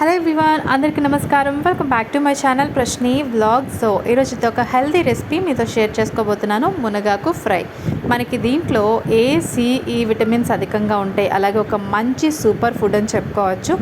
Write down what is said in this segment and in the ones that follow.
Hello everyone అందరికీ నమస్కారం. Welcome back to my channel Prashni vlog so ఈరోజు ఇది ఒక హెల్తీ రెసిపీ మీతో షేర్ చేసుకోబోతున్నాను మునగాకు ఫ్రై. మనకి దీంట్లో ఏ ఈ విటమిన్స్ అధికంగా ఉంటాయి. అలాగే ఒక మంచి సూపర్ ఫుడ్ అని చెప్పుకోవచ్చు.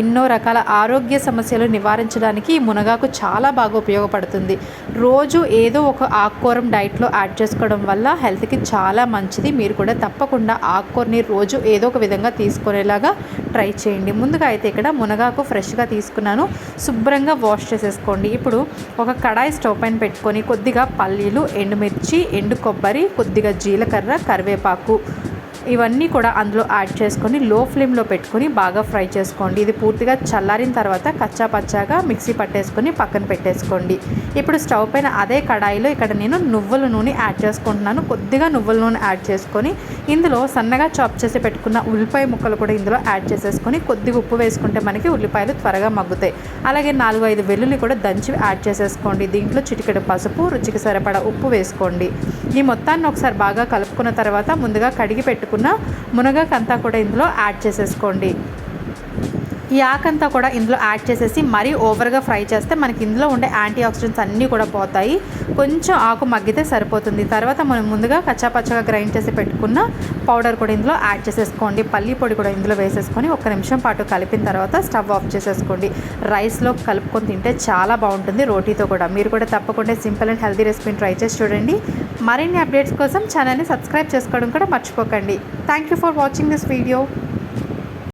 ఎన్నో రకాల ఆరోగ్య సమస్యలు నివారించడానికి ఈ మునగాకు చాలా బాగా ఉపయోగపడుతుంది. రోజు ఏదో ఒక ఆకుకూరం డైట్లో యాడ్ చేసుకోవడం వల్ల హెల్త్కి చాలా మంచిది. మీరు కూడా తప్పకుండా ఆకుకూరని రోజు ఏదో ఒక విధంగా తీసుకునేలాగా ట్రై చేయండి. ముందుగా అయితే ఇక్కడ మునగాకు ఫ్రెష్గా తీసుకున్నాను. శుభ్రంగా వాష్ చేసేసుకోండి. ఇప్పుడు ఒక కడాయి స్టవ్ పైన పెట్టుకొని కొద్దిగా పల్లీలు ఎండుమిర్చి ఎండు కొబ్బరి కొద్దిగా జీలకర్ర కరివేపాకు ఇవన్నీ కూడా అందులో యాడ్ చేసుకొని లో ఫ్లేమ్లో పెట్టుకొని బాగా ఫ్రై చేసుకోండి. ఇది పూర్తిగా చల్లారిన తర్వాత కచ్చా పచ్చాగా మిక్సీ పట్టేసుకొని పక్కన పెట్టేసుకోండి. ఇప్పుడు స్టవ్ పైన అదే కడాయిలో ఇక్కడ నేను నువ్వుల నూనె యాడ్ చేసుకుంటున్నాను. కొద్దిగా నువ్వుల నూనె యాడ్ చేసుకొని ఇందులో సన్నగా చాప్ చేసి పెట్టుకున్న ఉల్లిపాయ ముక్కలు కూడా ఇందులో యాడ్ చేసేసుకొని కొద్దిగా ఉప్పు వేసుకుంటే మనకి ఉల్లిపాయలు త్వరగా మగ్గుతాయి. అలాగే నాలుగు ఐదు వెల్లుల్లి కూడా దంచి యాడ్ చేసేసుకోండి. దీంట్లో చిటికెడు పసుపు రుచికి సరిపడా ఉప్పు వేసుకోండి. ఈ మొత్తాన్ని ఒకసారి బాగా కలుపుకున్న తర్వాత ముందుగా కడిగి పెట్టుకున్న మునగాకంతా కూడా ఇందులో యాడ్ చేసేసుకోండి. ఈ ఆకంతా కూడా ఇందులో యాడ్ చేసేసి మరీ ఓవర్గా ఫ్రై చేస్తే మనకి ఇందులో ఉండే యాంటీ ఆక్సిడెంట్స్ అన్నీ కూడా పోతాయి. కొంచెం ఆకు మగ్గితే సరిపోతుంది. తర్వాత మనం ముందుగా కచ్చాపచ్చగా గ్రైండ్ చేసి పెట్టుకున్న పౌడర్ కూడా ఇందులో యాడ్ చేసేసుకోండి. పల్లి పొడి కూడా ఇందులో వేసేసుకొని ఒక నిమిషం పాటు కలిపిన తర్వాత స్టవ్ ఆఫ్ చేసేసుకోండి. రైస్లో కలుపుకొని తింటే చాలా బాగుంటుంది రోటీతో కూడా. మీరు కూడా తప్పకుండా సింపుల్ అండ్ హెల్తీ రెసిపీని ట్రై చేసి చూడండి. మరిన్ని అప్డేట్స్ కోసం ఛానల్ని సబ్స్క్రైబ్ చేసుకోవడం కూడా మర్చిపోకండి. Thank you for watching this video